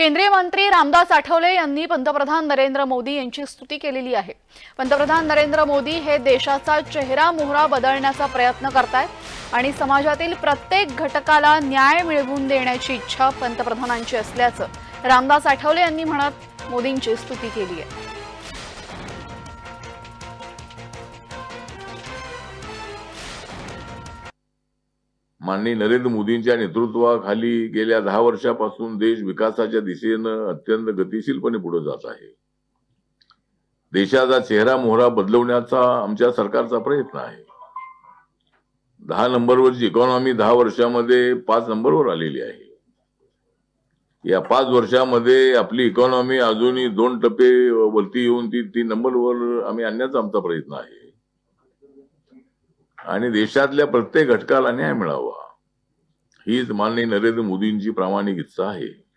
केंद्रीय मंत्री रामदास आठवले यांनी पंतप्रधान नरेंद्र मोदी यांची स्तुती केलेली आहे. पंतप्रधान नरेंद्र मोदी हे देशाचा चेहरा मोहरा बदलण्याचा प्रयत्न करतायत आणि समाजातील प्रत्येक घटकाला न्याय मिळवून देण्याची इच्छा पंतप्रधानांची असल्याचं रामदास आठवले यांनी म्हणत मोदींची स्तुती केली आहे. माननीय नरेंद्र मोदींच्या नेतृत्वाखाली गेल्या दहा वर्षापासून देश विकासाच्या दिशेनं अत्यंत गतिशीलपणे पुढे जात आहे. देशाचा चेहरा मोहरा बदलवण्याचा आमच्या सरकारचा प्रयत्न आहे. दहा नंबरवरची इकॉनॉमी दहा वर्षामध्ये पाच नंबरवर आलेली आहे. या पाच वर्षामध्ये आपली इकॉनॉमी अजूनही दोन टप्पे वरती येऊन ती तीन नंबरवर आम्ही आणण्याचा आमचा प्रयत्न आहे. आणि देशातल्या प्रत्येक घटकाला न्याय मिळावा. हीच माननीय नरेंद्र मोदींची प्रामाणिक इच्छा आहे.